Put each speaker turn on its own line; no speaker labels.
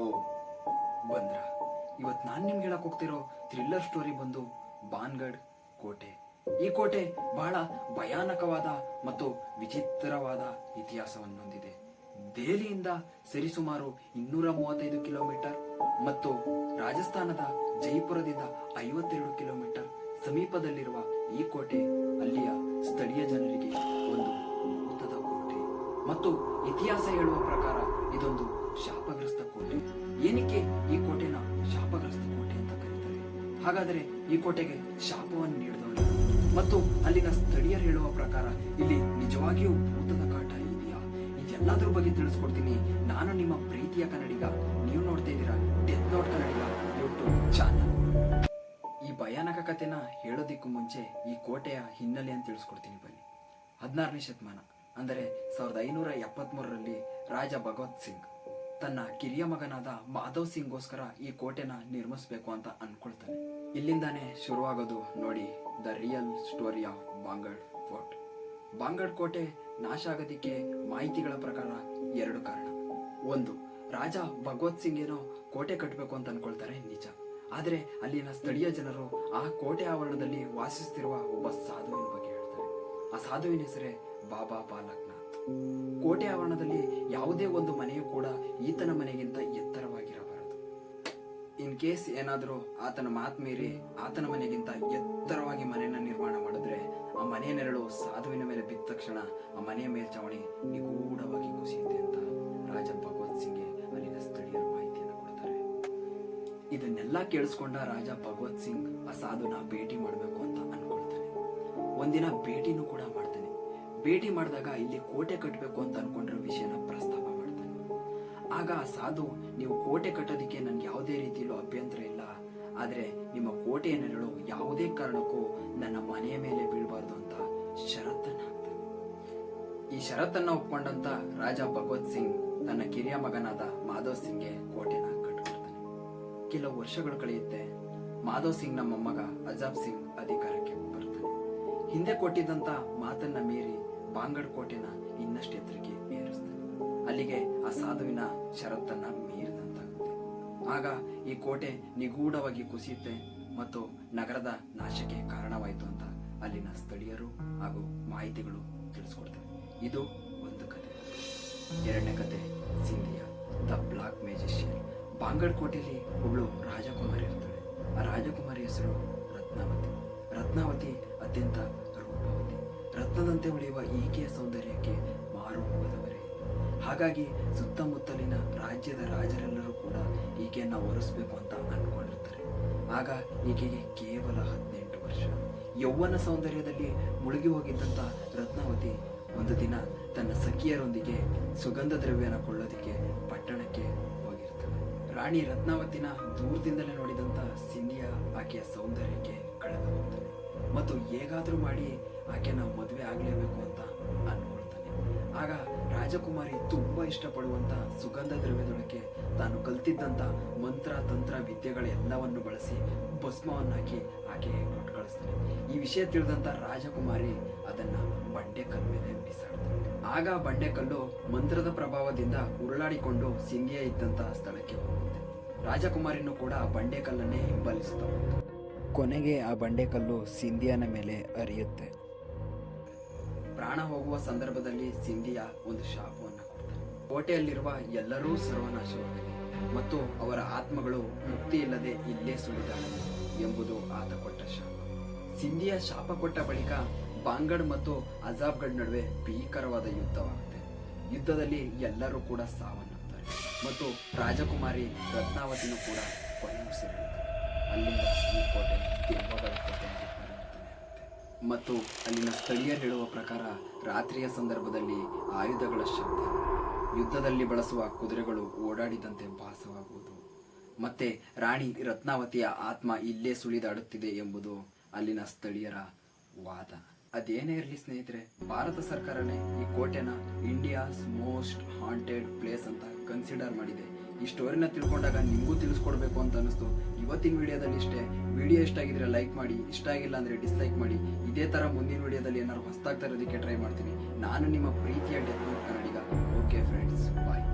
ಓ, ಬಂದ್ರ? ಇವತ್ತು ನಾನು ನಿಮ್ಗೆ ಹೇಳಕ್ ಹೋಗ್ತಿರೋ ಥ್ರಿಲ್ಲರ್ ಸ್ಟೋರಿ ಬಂದು ಬಾನ್ಗಡ್ ಕೋಟೆ. ಈ ಕೋಟೆ ಬಹಳ ಭಯಾನಕವಾದ ಮತ್ತು ವಿಚಿತ್ರವಾದ ಇತಿಹಾಸವನ್ನು ಹೊಂದಿದೆ. ದೆಹಲಿಯಿಂದ ಸರಿಸುಮಾರು ಇನ್ನೂರ ಮೂವತ್ತೈದು ಕಿಲೋಮೀಟರ್ ಮತ್ತು ರಾಜಸ್ಥಾನದ ಜೈಪುರದಿಂದ ಐವತ್ತೆರಡು ಕಿಲೋಮೀಟರ್ ಸಮೀಪದಲ್ಲಿರುವ ಈ ಕೋಟೆ ಅಲ್ಲಿಯ ಸ್ಥಳೀಯ ಜನರಿಗೆ ಒಂದು ಭೂತದ ಕೋಟೆ. ಮತ್ತು ಇತಿಹಾಸ ಹೇಳುವ ಪ್ರಕಾರ ಇದೊಂದು ಶಾಪಗ್ರಸ್ತ ಕೋಟೆ. ಏನಕ್ಕೆ ಈ ಕೋಟೆನ ಶಾಪಗ್ರಸ್ತ ಕೋಟೆ ಅಂತ ಕರೀತಾರೆ? ಹಾಗಾದರೆ ಈ ಕೋಟೆಗೆ ಶಾಪವನ್ನು ನೀಡಿದವರು ಮತ್ತು ಅಲ್ಲಿನ ಸ್ಥಳೀಯರು ಹೇಳುವ ಪ್ರಕಾರ ಇಲ್ಲಿ ನಿಜವಾಗಿಯೂ ಭೂತದ ಕಾಟ ಇದೆಯಾ? ಇದೆಲ್ಲದರ ಬಗ್ಗೆ ತಿಳಿಸ್ಕೊಡ್ತೀನಿ. ನಾನು ನಿಮ್ಮ ಪ್ರೀತಿಯ ಕನ್ನಡಿಗ. ನೀವು ನೋಡ್ತಾ ಇದ್ದೀರಾ death note Kannadiga YouTube channel ಈ ಭಯಾನಕ ಕಥೆನ ಹೇಳೋದಿಕ್ಕೂ ಮುಂಚೆ ಈ ಕೋಟೆಯ ಹಿನ್ನೆಲೆ ಅಂತ ತಿಳಿಸ್ಕೊಡ್ತೀನಿ ಬನ್ನಿ. ಹದಿನಾರನೇ ಶತಮಾನ, ಅಂದರೆ ಸಾವಿರದ ಐನೂರ ಎಪ್ಪತ್ತ್ಮೂರರಲ್ಲಿ ರಾಜ ಭಗವತ್ ಸಿಂಗ್. ತನ್ನ ಕಿರಿಯ ಮಗನಾದ ಮಾಧವ್ ಸಿಂಗ್ಗೋಸ್ಕರ ಈ ಕೋಟೆನ ನಿರ್ಮಿಸಬೇಕು ಅಂತ ಅನ್ಕೊಳ್ತಾನೆ. ಇಲ್ಲಿಂದಾನೇ ಶುರುವಾಗೋದು ನೋಡಿ the real story of Bhangarh fort Bhangarh ಕೋಟೆ ನಾಶ ಆಗೋದಿಕ್ಕೆ ಮಾಹಿತಿಗಳ ಪ್ರಕಾರ ಎರಡು ಕಾರಣ. ಒಂದು, ರಾಜ ಭಗವತ್ ಸಿಂಗ್ ಏನೋ ಕೋಟೆ ಕಟ್ಟಬೇಕು ಅಂತ ಅನ್ಕೊಳ್ತಾರೆ ನಿಜ. ಆದರೆ ಅಲ್ಲಿನ ಸ್ಥಳೀಯ ಜನರು ಆ ಕೋಟೆ ಆವರಣದಲ್ಲಿ ವಾಸಿಸುತ್ತಿರುವ ಒಬ್ಬ ಸಾಧುವಿನ ಬಗ್ಗೆ ಹೇಳ್ತಾರೆ. ಆ ಸಾಧುವಿನ ಹೆಸರೇ ಬಾಬಾ ಬಾಲಕ್ನಾಥ್. ಕೋಟೆ ಆವರಣದಲ್ಲಿ ಯಾವುದೇ ಒಂದು ಮನೆಯೂ ಕೂಡ ಈತನ ಮನೆಗಿಂತ ಎತ್ತರವಾಗಿರಬಾರದು. ಇನ್ ಕೇಸ್ ಏನಾದರೂ ಆತನ ಮಾತ್ ಮೀರಿ ಆತನ ಮನೆಗಿಂತ ಎತ್ತರವಾಗಿ ಮನೆಯನ್ನು ನಿರ್ಮಾಣ ಮಾಡಿದ್ರೆ ಆ ಮನೆಯ ನೆರಳು ಸಾಧುವಿನ ಮೇಲೆ ಬಿದ್ದ ತಕ್ಷಣ ಆ ಮನೆಯ ಮೇಲ್ಚಾವಣಿ ನಿಗೂಢವಾಗಿ ಕುಸಿಯುತ್ತೆ ಅಂತ ರಾಜ ಭಗವತ್ ಸಿಂಗ್ಗೆ ಅಲ್ಲಿನ ಸ್ಥಳೀಯರು ಮಾಹಿತಿಯನ್ನು ಕೊಡ್ತಾರೆ. ಇದನ್ನೆಲ್ಲ ಕೇಳಿಸ್ಕೊಂಡ ರಾಜ ಭಗವತ್ ಸಿಂಗ್ ಆ ಸಾಧುನ ಭೇಟಿ ಮಾಡಬೇಕು ಅಂತ ಅನ್ಕೊಳ್ತಾನೆ. ಒಂದಿನ ಭೇಟಿನೂ ಕೂಡ ಮಾಡ್ತಾನೆ. ಭೇಟಿ ಮಾಡಿದಾಗ ಇಲ್ಲಿ ಕೋಟೆ ಕಟ್ಟಬೇಕು ಅಂತ ಅನ್ಕೊಂಡಿರೋ ವಿಷಯನ ಪ್ರಸ್ತಾಪ ಮಾಡ್ತಾನೆ. ಆಗ ಆ ಸಾಧು, ನೀವು ಕೋಟೆ ಕಟ್ಟೋದಿಕ್ಕೆ ನನ್ಗೆ ಯಾವುದೇ ರೀತಿಯಲ್ಲೂ ಅಭ್ಯಂತರ ಇಲ್ಲ. ಆದರೆ ನಿಮ್ಮ ಕೋಟೆಯ ನೆರಳು ಯಾವುದೇ ಕಾರಣಕ್ಕೂ ನನ್ನ ಮನೆಯ ಮೇಲೆ ಬೀಳಬಾರ್ದು ಅಂತ ಷರತ್ತನ್ನ ಹಾಕ್ತಾನೆ ಈ ಷರತ್ತನ್ನ ಒಪ್ಕೊಂಡಂತ ರಾಜ ಭಗವತ್ ಸಿಂಗ್ ತನ್ನ ಕಿರಿಯ ಮಗನಾದ ಮಾಧವ್ ಸಿಂಗ್ಗೆ ಕೋಟೆನ ಕಟ್ಕೊಡ್ತಾನೆ. ಕೆಲವು ವರ್ಷಗಳು ಕಳೆಯುತ್ತೆ. ಮಾಧವ್ ಸಿಂಗ್ನ ಮೊಮ್ಮಗ ಅಜಾಬ್ ಸಿಂಗ್ ಅಧಿಕಾರಕ್ಕೆ ಹಿಂದೆ ಕೊಟ್ಟಿದ್ದಂತ ಮಾತನ್ನ ಮೀರಿ ಬಾಂಗಡ್ ಕೋಟೆನ ಇನ್ನಷ್ಟು ಎತ್ತರಕ್ಕೆ ಏರಿಸ್ತಾನೆ ಅಲ್ಲಿಗೆ ಆ ಸಾಧುವಿನ ಷರತ್ತನ್ನ ಮೀರಿದಂತಾಗುತ್ತೆ. ಆಗ ಈ ಕೋಟೆ ನಿಗೂಢವಾಗಿ ಕುಸಿಯುತ್ತೆ ಮತ್ತು ನಗರದ ನಾಶಕ್ಕೆ ಕಾರಣವಾಯಿತು ಅಂತ ಅಲ್ಲಿನ ಸ್ಥಳೀಯರು ಹಾಗೂ ಮಾಹಿತಿಗಳು ತಿಳಿಸ್ಕೊಡ್ತವೆ. ಇದು ಒಂದು ಕತೆ. ಎರಡನೇ ಕತೆ, Sindhia, the black magician. Bhangarh ಕೋಟೆಯಲ್ಲಿ ಒಬ್ಳು ರಾಜಕುಮಾರಿ ಇರ್ತಾಳೆ. ಆ ರಾಜಕುಮಾರಿ ಹೆಸರು ರತ್ನಾವತಿ. ರತ್ನಾವತಿ ಅತ್ಯಂತ ರೂಪವತಿ. ರತ್ನದಂತೆ ಉಳಿಯುವ ಈಕೆಯ ಸೌಂದರ್ಯಕ್ಕೆ ಮಾರು ಹೋಗದವರೇ ಹಾಗಾಗಿ ಸುತ್ತಮುತ್ತಲಿನ ರಾಜ್ಯದ ರಾಜರೆಲ್ಲರೂ ಕೂಡ ಈಕೆಯನ್ನು ಒರೆಸ್ಬೇಕು ಅಂತ ಅಂದ್ಕೊಂಡಿರ್ತಾರೆ ಆಗ ಈಕೆಗೆ ಕೇವಲ ಹದಿನೆಂಟು ವರ್ಷ. ಯೌವನ ಸೌಂದರ್ಯದಲ್ಲಿ ಮುಳುಗಿ ಹೋಗಿದ್ದಂಥ ರತ್ನಾವತಿ ಒಂದು ದಿನ ತನ್ನ ಸಖಿಯರೊಂದಿಗೆ ಸುಗಂಧ ದ್ರವ್ಯನ ಕೊಳ್ಳೋದಿಕ್ಕೆ ಪಟ್ಟಣಕ್ಕೆ ಹೋಗಿರ್ತಾಳೆ. ರಾಣಿ ರತ್ನಾವತಿನ ದೂರದಿಂದಲೇ ನೋಡಿದಂಥ ಸಿಂಧಿಯ ಆಕೆಯ ಸೌಂದರ್ಯಕ್ಕೆ ಕಳೆದು ಹೋಗ್ತಾನೆ ಮತ್ತು ಹೇಗಾದರೂ ಮಾಡಿ ಆಕೆನ ಮದುವೆ ಆಗಲೇಬೇಕು ಅಂತ ಅನ್ಕೊಳ್ತಾನೆ. ಆಗ ರಾಜಕುಮಾರಿ ತುಂಬ ಇಷ್ಟಪಡುವಂಥ ಸುಗಂಧ ದ್ರವ್ಯದೊಳಕ್ಕೆ ತಾನು ಕಲ್ತಿದ್ದಂಥ ಮಂತ್ರ, ತಂತ್ರ ವಿದ್ಯೆಗಳೆಲ್ಲವನ್ನು ಬಳಸಿ ಭಸ್ಮವನ್ನು ಹಾಕಿ ಆಕೆ ಕೊಟ್ಟು ಕಳಿಸ್ತಾನೆ ಈ ವಿಷಯ ತಿಳಿದಂಥ ರಾಜಕುಮಾರಿ ಅದನ್ನ ಬಂಡೆಕಲ್ ಮೇಲೆ ಬಿಸಾಡ್ತಾನೆ. ಆಗ ಬಂಡೆಕಲ್ಲು ಮಂತ್ರದ ಪ್ರಭಾವದಿಂದ ಉರುಳಾಡಿಕೊಂಡು ಸಿಂಗಿಯ ಇದ್ದಂಥ ಸ್ಥಳಕ್ಕೆ ಹೋಗುತ್ತೆ. ರಾಜಕುಮಾರಿನೂ ಕೂಡ ಬಂಡೆಕಲ್ಲನ್ನೇ ಹಿಂಬಾಲಿಸುತ್ತಾ ಹೋಗ್ತಾಳೆ. ಕೊನೆಗೆ ಆ ಬಂಡೆಕಲ್ಲು ಸಿಂಧಿಯಾನ ಮೇಲೆ ಅರಿಯುತ್ತೆ ಪ್ರಾಣ ಹೋಗುವ ಸಂದರ್ಭದಲ್ಲಿ ಸಿಂಧಿಯಾ ಒಂದು ಶಾಪವನ್ನು ಕೊಡ್ತಾರೆ. ಕೋಟೆಯಲ್ಲಿರುವ ಎಲ್ಲರೂ ಸರ್ವನಾಶವಾಗಲಿ ಮತ್ತು ಅವರ ಆತ್ಮಗಳು ಮುಕ್ತಿ ಇಲ್ಲದೆ ಇಲ್ಲೇ ಸುಳಿದಾಡಲಿ ಎಂಬುದು ಆತ ಕೊಟ್ಟ ಶಾಪ. ಸಿಂಧಿಯಾ ಶಾಪ ಕೊಟ್ಟ ಬಳಿಕ ಬಾಂಗಡ್ ಮತ್ತು ಅಜಾಬ್ಗಢ್ ನಡುವೆ ಭೀಕರವಾದ ಯುದ್ಧವಾಗುತ್ತೆ. ಯುದ್ಧದಲ್ಲಿ ಎಲ್ಲರೂ ಕೂಡ ಸಾವನ್ನಪ್ಪುತ್ತಾರೆ ಮತ್ತು ರಾಜಕುಮಾರಿ ರತ್ನಾವತಿನೂ ಕೂಡ ಕೊನೆ ಉಸಿರೆಳೆದು ಅಲ್ಲಿಂದ ಈ ಕೋಟೆ ಆಗುತ್ತೆ. ಮತ್ತು ಅಲ್ಲಿನ ಸ್ಥಳೀಯರು ಹೇಳುವ ಪ್ರಕಾರ ರಾತ್ರಿಯ ಸಂದರ್ಭದಲ್ಲಿ ಆಯುಧಗಳ ಶಬ್ದ, ಯುದ್ಧದಲ್ಲಿ ಬಳಸುವ ಕುದುರೆಗಳು ಓಡಾಡಿದಂತೆ ಭಾಸವಾಗುವುದು. ಮತ್ತೆ ರಾಣಿ ರತ್ನಾವತಿಯ ಆತ್ಮ ಇಲ್ಲೇ ಸುಳಿದಾಡುತ್ತಿದೆ ಎಂಬುದು ಅಲ್ಲಿನ ಸ್ಥಳೀಯರ ವಾದ. ಅದೇನೇ ಇರಲಿ ಸ್ನೇಹಿತರೆ, ಭಾರತ ಸರ್ಕಾರನೇ ಈ ಕೋಟೆನ ಇಂಡಿಯಾಸ್ ಮೋಸ್ಟ್ ಹಾಂಟೆಡ್ ಪ್ಲೇಸ್ ಅಂತ ಕನ್ಸಿಡರ್ ಮಾಡಿದೆ. ಈ ಸ್ಟೋರಿನ ತಿಳ್ಕೊಂಡಾಗ ನಿಮಗೂ ತಿಳಿಸ್ಕೊಡ್ಬೇಕು ಅಂತ ಅನಿಸ್ತು ಇವತ್ತಿನ ವಿಡಿಯೋದಲ್ಲಿ ಇಷ್ಟೇ. ವಿಡಿಯೋ ಇಷ್ಟ ಆಗಿದ್ರೆ ಲೈಕ್ ಮಾಡಿ, ಇಷ್ಟ ಆಗಿಲ್ಲ ಅಂದರೆ ಡಿಸ್ಲೈಕ್ ಮಾಡಿ. ಇದೇ ತರ ಮುಂದಿನ ವಿಡಿಯೋದಲ್ಲಿ ಏನಾದ್ರು ಹೊಸ್ತಾಗ್ತಾ ಇರೋದಕ್ಕೆ ಟ್ರೈ ಮಾಡ್ತೀನಿ. ನಾನು ನಿಮ್ಮ ಪ್ರೀತಿಯ death Kannadiga. Okay friends, bye.